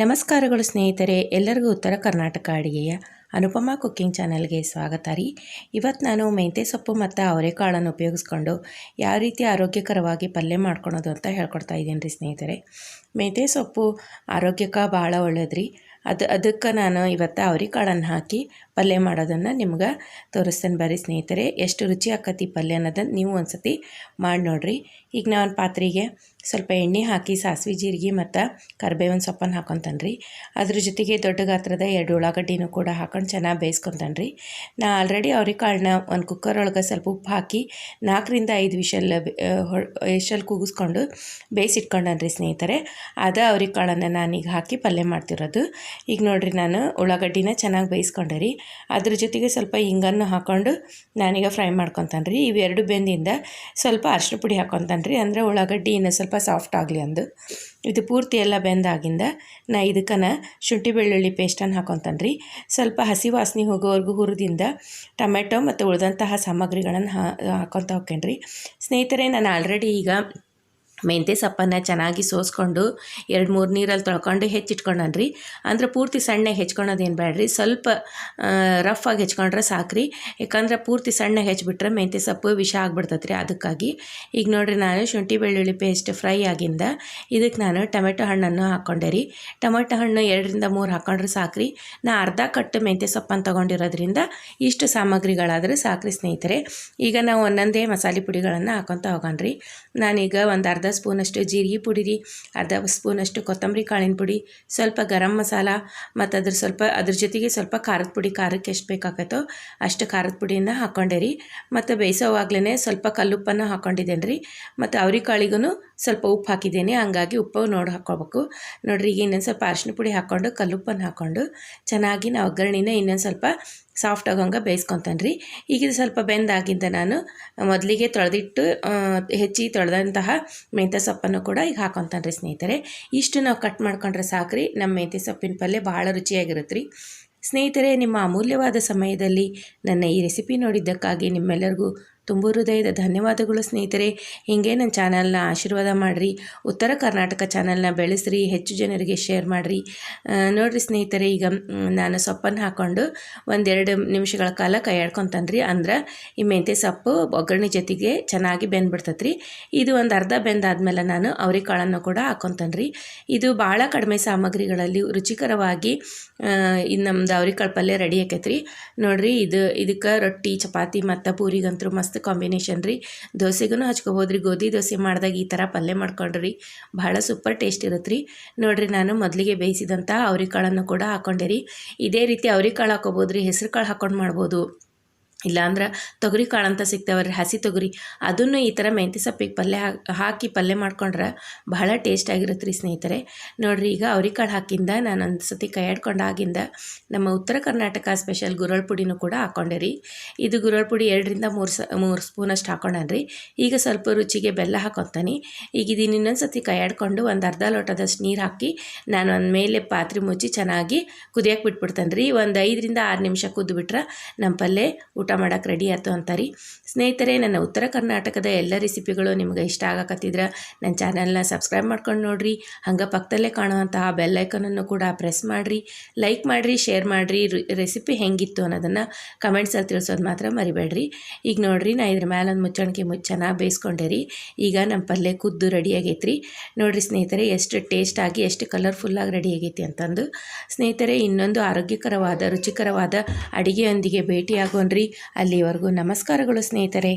ನಮಸ್ಕಾರಗಳು ಸ್ನೇಹಿತರೆ, ಎಲ್ಲರಿಗೂ ಉತ್ತರ ಕರ್ನಾಟಕ ಅಡುಗೆಯ ಅನುಪಮ ಕುಕ್ಕಿಂಗ್ ಚಾನಲ್ಗೆ ಸ್ವಾಗತ ರೀ. ಇವತ್ತು ನಾನು ಮೆಂತೆ ಸೊಪ್ಪು ಮತ್ತು ಅವರೆಕಾಳನ್ನು ಉಪಯೋಗಿಸ್ಕೊಂಡು ಯಾವ ರೀತಿ ಆರೋಗ್ಯಕರವಾಗಿ ಪಲ್ಯ ಮಾಡ್ಕೊಳೋದು ಅಂತ ಹೇಳ್ಕೊಡ್ತಾ ಇದ್ದೀನಿ ರೀ ಸ್ನೇಹಿತರೆ. ಮೆಂತೆ ಸೊಪ್ಪು ಆರೋಗ್ಯಕ್ಕೆ ಭಾಳ ಒಳ್ಳೇದು ರೀ. ಅದು ಅದಕ್ಕೆ ನಾನು ಇವತ್ತು ಅವರೆಕಾಳನ್ನು ಹಾಕಿ ಪಲ್ಯ ಮಾಡೋದನ್ನು ನಿಮ್ಗೆ ತೋರಿಸ್ತೇನೆ ಬರ್ರಿ ಸ್ನೇಹಿತರೆ. ಎಷ್ಟು ರುಚಿ ಆಕತಿ ಪಲ್ಯ ಅನ್ನೋದನ್ನು ನೀವು ಒಂದ್ಸತಿ ಮಾಡಿ ನೋಡಿರಿ. ಈಗ ನಾನು ಪಾತ್ರೆಗೆ ಸ್ವಲ್ಪ ಎಣ್ಣೆ ಹಾಕಿ ಸಾಸಿವೆ, ಜೀರಿಗೆ ಮತ್ತು ಕರ್ಬೇವಿನ ಸೊಪ್ಪನ್ನ ಹಾಕೊತಾನೆ ರೀ ಅದ್ರ ಜೊತೆಗೆ ದೊಡ್ಡ ಗಾತ್ರದ ಎರಡು ಉಳ್ಳಾಗಡ್ಡಿನೂ ಕೂಡ ಹಾಕೊಂಡು ಚೆನ್ನಾಗಿ ಬೇಯಿಸ್ಕೊತಾನೆ ರೀ ನಾ ಆಲ್ರೆಡಿ ಅವ್ರೆಕಾಳನ್ನ ಒಂದು ಕುಕ್ಕರ್ ಒಳಗೆ ಸ್ವಲ್ಪ ಉಪ್ಪು ಹಾಕಿ ನಾಲ್ಕರಿಂದ ಐದು ವಿಷಲ್ ವಿಷಲ್ ಕೂಗಿಸ್ಕೊಂಡು ಬೇಯಿಸಿಟ್ಕೊಂಡನ್ರಿ ಸ್ನೇಹಿತರೆ. ಅದ ಅವ್ರೆಕಾಳನ್ನು ನಾನೀಗ ಹಾಕಿ ಪಲ್ಯ ಮಾಡ್ತಿರೋದು. ಈಗ ನೋಡಿರಿ ನಾನು ಉಳ್ಳಾಗಡ್ಡಿನ ಚೆನ್ನಾಗಿ ಬೇಯಿಸ್ಕೊಂಡೆ ರೀ. ಅದ್ರ ಜೊತೆಗೆ ಸ್ವಲ್ಪ ಹಿಂಗನ್ನು ಹಾಕ್ಕೊಂಡು ನಾನೀಗ ಫ್ರೈ ಮಾಡ್ಕೊತಾನೆ ರೀ ಇವೆರಡು ಬೆಂದಿಂದ ಸ್ವಲ್ಪ ಅರಶಿನ ಪುಡಿ ಹಾಕೊತಾನೆ ರೀ ಅಂದರೆ ಉಳ್ಳಾಗಡ್ಡಿ ಇನ್ನೂ ಸ್ವಲ್ಪ ಸಾಫ್ಟ್ ಆಗಲಿ ಅಂದು. ಇದು ಪೂರ್ತಿ ಎಲ್ಲ ಬೆಂದಾಗಿಂದ ನಾ ಇದಕ್ಕನ ಶುಂಠಿ ಬೆಳ್ಳುಳ್ಳಿ ಪೇಸ್ಟನ್ನು ಹಾಕೊತಾನೆ ರೀ ಸ್ವಲ್ಪ ಹಸಿ ವಾಸನೆ ಹೋಗೋವರೆಗೂ ಹುರಿದಿಂದ ಟೊಮೆಟೊ ಮತ್ತು ಉಳಿದಂತಹ ಸಾಮಗ್ರಿಗಳನ್ನು ಹಾಕೊತ ಹೋಗ್ತೇನೆ ರೀ ಸ್ನೇಹಿತರೆ, ನಾನು ಆಲ್ರೆಡಿ ಈಗ ಮೆಂತ್ಯ ಸೊಪ್ಪನ್ನು ಚೆನ್ನಾಗಿ ಸೋಸ್ಕೊಂಡು ಎರಡು ಮೂರು ನೀರಲ್ಲಿ ತೊಳ್ಕೊಂಡು ಹೆಚ್ಚಿಟ್ಕೊಂಡನ್ ರೀ ಅಂದ್ರೆ ಪೂರ್ತಿ ಸಣ್ಣಗೆ ಹೆಚ್ಕೊಳೋದೇನು ಬೇಡ್ರಿ ಸ್ವಲ್ಪ ರಫ್ ಆಗಿ ಹೆಚ್ಕೊಂಡ್ರೆ ಸಾಕ್ರಿ. ಯಾಕಂದ್ರೆ ಪೂರ್ತಿ ಸಣ್ಣಗೆ ಹೆಚ್ಚಿಬಿಟ್ರೆ ಮೆಂತ್ಯ ಸೊಪ್ಪು ವಿಷ ಆಗ್ಬಿಡ್ತೈತೆ ರೀ ಅದಕ್ಕಾಗಿ. ಈಗ ನೋಡಿರಿ, ನಾನು ಶುಂಠಿ ಬೆಳ್ಳುಳ್ಳಿ ಪೇಸ್ಟ್ ಫ್ರೈ ಆಗಿಂದ ಇದಕ್ಕೆ ನಾನು ಟೊಮೆಟೊ ಹಣ್ಣನ್ನು ಹಾಕ್ಕೊಂಡೆ ರೀ. ಟೊಮೆಟೊ ಹಣ್ಣು ಎರಡರಿಂದ ಮೂರು ಹಾಕ್ಕೊಂಡ್ರೆ ಸಾಕ್ರಿ. ನಾ ಅರ್ಧ ಕಟ್ಟು ಮೆಂತ್ಯ ಸೊಪ್ಪನ್ನು ತೊಗೊಂಡಿರೋದ್ರಿಂದ ಇಷ್ಟು ಸಾಮಗ್ರಿಗಳಾದರೆ ಸಾಕ್ರಿ ಸ್ನೇಹಿತರೆ. ಈಗ ನಾವು ಒಂದೊಂದೇ ಮಸಾಲೆ ಪುಡಿಗಳನ್ನು ಹಾಕೊತ ಹೋಗೋಣ ರೀ ನಾನೀಗ ಒಂದು ಅರ್ಧ ಸ್ಪೂನಷ್ಟು ಜೀರಿಗೆ ಪುಡಿ ರೀ, ಅರ್ಧ ಸ್ಪೂನಷ್ಟು ಕೊತ್ತಂಬರಿ ಕಾಳಿನ ಪುಡಿ, ಸ್ವಲ್ಪ ಗರಂ ಮಸಾಲ ಮತ್ತು ಅದ್ರ ಸ್ವಲ್ಪ, ಅದ್ರ ಜೊತೆಗೆ ಸ್ವಲ್ಪ ಖಾರದ ಪುಡಿ, ಖಾರಕ್ಕೆ ಎಷ್ಟು ಬೇಕಾಗತ್ತೋ ಅಷ್ಟು ಖಾರದ ಪುಡಿಯನ್ನು ಹಾಕ್ಕೊಂಡೆ ರೀ. ಮತ್ತು ಬೇಯಿಸೋವಾಗ್ಲೇ ಸ್ವಲ್ಪ ಕಲ್ಲುಪ್ಪನ್ನು ಹಾಕ್ಕೊಂಡಿದ್ದೇನೆ ರೀ ಮತ್ತು ಅವ್ರಿಕಾಳಿಗೂ ಸ್ವಲ್ಪ ಉಪ್ಪು ಹಾಕಿದ್ದೇನೆ, ಹಂಗಾಗಿ ಉಪ್ಪು ನೋಡಿ ಹಾಕ್ಕೊಬೇಕು ನೋಡಿರಿ, ಈಗ ಇನ್ನೊಂದು ಸ್ವಲ್ಪ ಅರಿಶಿನ ಪುಡಿ ಹಾಕ್ಕೊಂಡು, ಕಲ್ಲುಪ್ಪನ್ನು ಹಾಕ್ಕೊಂಡು ಚೆನ್ನಾಗಿ ನಾವು ಒಗ್ಗರಣೆನ ಇನ್ನೊಂದು ಸ್ವಲ್ಪ ಸಾಫ್ಟ್ ಆಗೋಂಗೆ ಬೇಯಿಸ್ಕೊತಾನೆ ರೀ ಈಗ ಇದು ಸ್ವಲ್ಪ ಬೆಂದಾಗಿಂದ ನಾನು ಮೊದಲಿಗೆ ತೊಳೆದಿಟ್ಟು ಹೆಚ್ಚಿ ತೊಳೆದಂತಹ ಮೆಂತ್ಯ ಸೊಪ್ಪನ್ನು ಕೂಡ ಈಗ ಹಾಕೊತಾನೆ ರೀ ಸ್ನೇಹಿತರೆ. ಇಷ್ಟು ನಾವು ಕಟ್ ಮಾಡ್ಕೊಂಡ್ರೆ ಸಾಕ್ರಿ ನಮ್ಮ ಮೆಂತ್ಯ ಸೊಪ್ಪಿನ ಪಲ್ಯ ಭಾಳ ರುಚಿಯಾಗಿರುತ್ತೆ ರೀ ಸ್ನೇಹಿತರೆ, ನಿಮ್ಮ ಅಮೂಲ್ಯವಾದ ಸಮಯದಲ್ಲಿ ನನ್ನ ಈ ರೆಸಿಪಿ ನೋಡಿದ್ದಕ್ಕಾಗಿ ನಿಮ್ಮೆಲ್ಲರಿಗೂ ತುಂಬ ಹೃದಯದ ಧನ್ಯವಾದಗಳು ಸ್ನೇಹಿತರೆ. ಹೀಗೆ ನನ್ನ ಚಾನಲ್ನ ಆಶೀರ್ವಾದ ಮಾಡಿರಿ. ಉತ್ತರ ಕರ್ನಾಟಕ ಚಾನಲ್ನ ಬೆಳೆಸ್ರಿ, ಹೆಚ್ಚು ಜನರಿಗೆ ಶೇರ್ ಮಾಡಿರಿ. ನೋಡಿರಿ ಸ್ನೇಹಿತರೆ, ಈಗ ನಾನು ಸೊಪ್ಪನ್ನು ಹಾಕ್ಕೊಂಡು ಒಂದೆರಡು ನಿಮಿಷಗಳ ಕಾಲ ಕೈ ರೀ ಅಂದ್ರೆ, ಈ ಮೆಂತ್ಯ ಸೊಪ್ಪು ಒಗ್ಗರಣೆ ಜೊತೆಗೆ ಚೆನ್ನಾಗಿ ಬೆಂದ್ಬಿಡ್ತೈತೆ ರೀ ಇದು ಒಂದು ಅರ್ಧ ಬೆಂದಾದ್ಮೇಲೆ ನಾನು ಕಾಳನ್ನು ಕೂಡ ಹಾಕ್ಕೊತಾನ್ರಿ ಇದು ಭಾಳ ಕಡಿಮೆ ಸಾಮಗ್ರಿಗಳಲ್ಲಿ ರುಚಿಕರವಾಗಿ ಇದು ನಮ್ದು ಅವ್ರಿಕಾಳು ಪಲ್ಯ ರೆಡಿ ಆಕೈತ್ರಿ. ನೋಡಿರಿ, ಇದು, ಇದಕ್ಕೆ ರೊಟ್ಟಿ, ಚಪಾತಿ ಮತ್ತು ಪೂರಿಗಂತೂ ಮಸ್ತ್ ಮಸ್ತ್ ಕಾಂಬಿನೇಷನ್ ರೀ. ದೋಸೆಗೂ ಹಚ್ಕೋಬೋದು ರೀ ಗೋಧಿ ದೋಸೆ ಮಾಡಿದಾಗ ಈ ಥರ ಪಲ್ಯ ಮಾಡ್ಕೊಂಡ್ರಿ. ಭಾಳ ಸೂಪರ್ ಟೇಸ್ಟ್ ಇರುತ್ತೆ ರೀ ನೋಡಿರಿ ನಾನು ಮೊದಲಿಗೆ ಬೇಯಿಸಿದಂಥ ಅವ್ರಿಕಾಳನ್ನು ಕೂಡ ಹಾಕ್ಕೊಂಡೆ ರೀ. ಇದೇ ರೀತಿ ಅವ್ರಿಕಾಳು ಹಾಕೋಬೋದು ರೀ ಹೆಸ್ರು ಕಾಳು ಹಾಕ್ಕೊಂಡು ಮಾಡ್ಬೋದು. ಇಲ್ಲಾಂದ್ರೆ ತೊಗರಿ ಕಾಳು ಅಂತ ಸಿಗ್ತಾವ್ರಿ ಹಸಿ ತೊಗರಿ. ಅದನ್ನು ಈ ಥರ ಮೆಂತ್ಯ ಸೊಪ್ಪಿಗೆ ಪಲ್ಯ ಹಾಕಿ ಪಲ್ಯ ಮಾಡ್ಕೊಂಡ್ರೆ ಬಹಳ ಟೇಸ್ಟ್ ಆಗಿರುತ್ತೆ ರೀ ಸ್ನೇಹಿತರೆ. ನೋಡಿರಿ, ಈಗ ಕಾಳು ಹಾಕಿಂದ ನಾನು ಒಂದು ಸತಿ ಕೈಯಾಡ್ಕೊಂಡಾಗಿಂದ ನಮ್ಮ ಉತ್ತರ ಕರ್ನಾಟಕ ಸ್ಪೆಷಲ್ ಗುರಳ್ ಪುಡಿನೂ ಕೂಡ ಹಾಕ್ಕೊಂಡೆ ರೀ. ಇದು ಗುರಳ್ ಪುಡಿ ಎರಡರಿಂದ ಮೂರು ಸ, ಮೂರು ಸ್ಪೂನಷ್ಟು ರೀ. ಈಗ ಸ್ವಲ್ಪ ರುಚಿಗೆ ಬೆಲ್ಲ ಹಾಕೊತಾನೆ. ಈಗ ಇದನ್ನು ಇನ್ನೊಂದು ಸತಿ ಕೈಯಾಡ್ಕೊಂಡು ಒಂದು ಅರ್ಧ ಲೋಟದಷ್ಟು ನೀರು ಹಾಕಿ ನಾನು ಒಂದು ಮೇಲೆ ಪಾತ್ರೆ ಮುಚ್ಚಿ ಚೆನ್ನಾಗಿ ಕುದಿಯಕ್ಕೆ ಬಿಟ್ಬಿಡ್ತಾನೆ ರೀ ಒಂದು ಐದರಿಂದ ಆರು ನಿಮಿಷ ಕುದ್ದು ಬಿಟ್ರೆ ನಮ್ಮ ಪಲ್ಯ ಊಟ ಮಾಡೋಕೆ ರೆಡಿ ಆಯ್ತು ಅಂತಾರೆ. ಸ್ನೇಹಿತರೆ, ನನ್ನ ಉತ್ತರ ಕರ್ನಾಟಕದ ಎಲ್ಲ ರೆಸಿಪಿಗಳು ನಿಮ್ಗೆ ಇಷ್ಟ ಆಗಕತ್ತಿದ್ರೆ ನನ್ನ ಚಾನಲ್ನ ಸಬ್ಸ್ಕ್ರೈಬ್ ಮಾಡ್ಕೊಂಡು ನೋಡಿರಿ. ಹಂಗೆ ಪಕ್ಕದಲ್ಲೇ ಕಾಣುವಂತಹ ಬೆಲ್ಲೈಕನನ್ನು ಕೂಡ ಪ್ರೆಸ್ ಮಾಡಿರಿ. ಲೈಕ್ ಮಾಡಿರಿ ಶೇರ್ ಮಾಡಿರಿ ರೆಸಿಪಿ ಹೆಂಗಿತ್ತು ಅನ್ನೋದನ್ನು ಕಮೆಂಟ್ಸಲ್ಲಿ ತಿಳಿಸೋದು ಮಾತ್ರ ಮರಿಬೇಡ್ರಿ. ಈಗ ನೋಡಿರಿ, ನಾ ಇದ್ರ ಮೇಲೆ ಒಂದು ಮುಚ್ಚಣಿಕೆ ಚೆನ್ನಾಗಿ ಬೇಯಿಸ್ಕೊಂಡೆ ರೀ. ಈಗ ನಮ್ಮ ಪಲ್ಯ ಕುದ್ದು ರೆಡಿ ಆಗೈತೆ ರೀ ನೋಡಿರಿ ಸ್ನೇಹಿತರೆ, ಎಷ್ಟು ಟೇಸ್ಟಾಗಿ ಎಷ್ಟು ಕಲರ್ಫುಲ್ಲಾಗಿ ರೆಡಿ ಆಗೈತಿ ಅಂತಂದು. ಸ್ನೇಹಿತರೆ, ಇನ್ನೊಂದು ಆರೋಗ್ಯಕರವಾದ, ರುಚಿಕರವಾದ ಅಡುಗೆಯೊಂದಿಗೆ ಭೇಟಿಯಾಗೋಣ್ರಿ. ಅಲ್ಲಿವರೆಗೂ ನಮಸ್ಕಾರಗಳು ಸ್ನೇಹಿತರೆ.